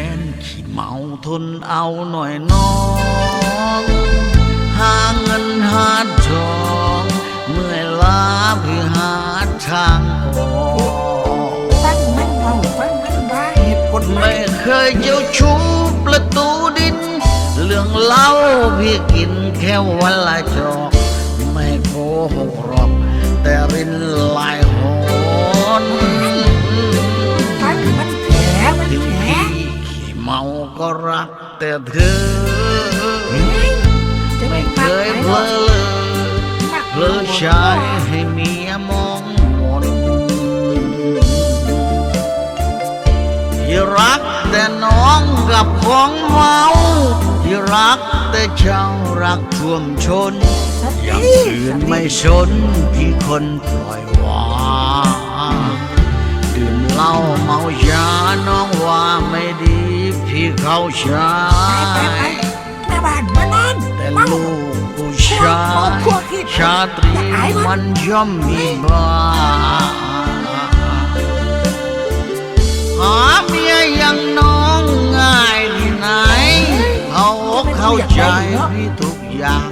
แฟนขี้เมาทนเอาหน่อยน้อง หาเงินหาทอง เมื่อยล้าเพื่อหาทางออกฟังมันเบาฟังมันว่าเหตุผลมัไม่นเคยเจ้าชู้ประตูดิน เรื่องเล่าพี่กินแค่วันละจอก ไม่โกหกหรอกแต่รินลายหอ ก็รักแต่เธอไม่เคยเพลอกเลยเพลอชายให้เมียมองมนที่รักแต่น้องกับของเมาที่รักแต่เจ้ารักท่วมชน อย่างอื่นไม่สนที่คนปล่อยวางดื่มเหล้าเมายาน้อง พี่เข้าใช้ไปไปไปแม่บ้านมานอนแต่เมาลูกผู้ชายชาตรีมันย่อมมีบ้างหาเมียอย่างน้องง่ายที่ไหนเขาอกเข้าใจพี่ทุกอย่าง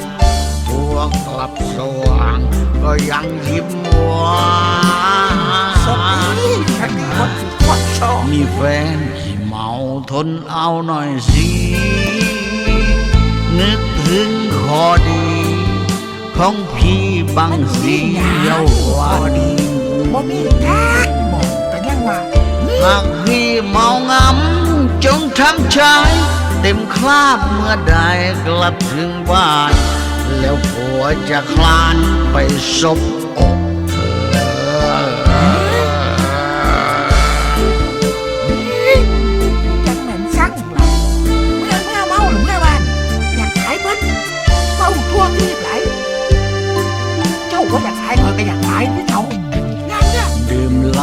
ตัวกลับสว่างก็ยังยิ้มหวาสดนนี้ฉันมีคนสิกดชอบมีแฟนขี้เมา ทนเอาหน่อยสิ นึกถึงขอดี ของพี่บางสีเยาววันบ่มีทางบอกแต่ยังว่าหากพี่เมางำจงทำใจเต็มคราบเมื่อใดกลับถึงบ้าน แล้วผัวจะคลานไปซบ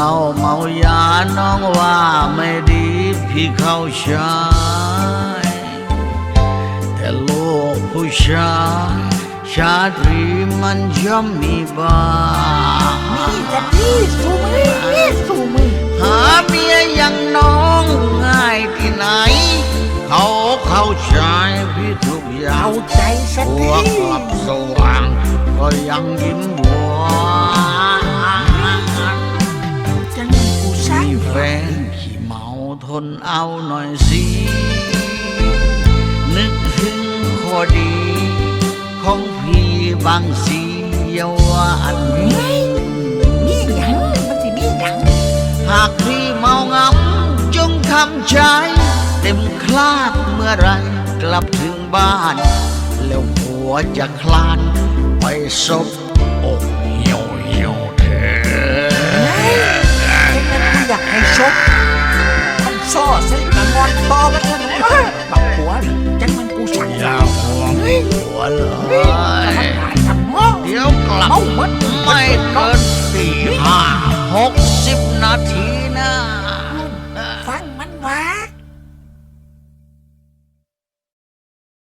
มเหล้าเมายาน้องว่าไม่ดีพี่เข้าใจแต่โลกผู้ชายชาตรีมันย่อมมีบ้างนี่จะดีสู้มือนี่สู้มือหาเมียอย่างน้องง่ายที่ไหน เขาเข้าใจพี่ทุกอย่าเอางใจสักหัทีวกลับสว่างก็ยังยิ้มหวาน นเอาหน่อยสิ นึกถึงข้อดี ของพี่บางสีเยาวันนี้มีหยังมันสิมีหยังหากพี่เมางำจงทำใจเต็มคลาดเมื่อไรกลับถึงบ้าน แล้วผัวจะคลานไปซบอก สั่งอย่าห่วงหัวเลยเดี๋ยวกลับไม่เกินสี่ห้าหกสิบนาทีนะ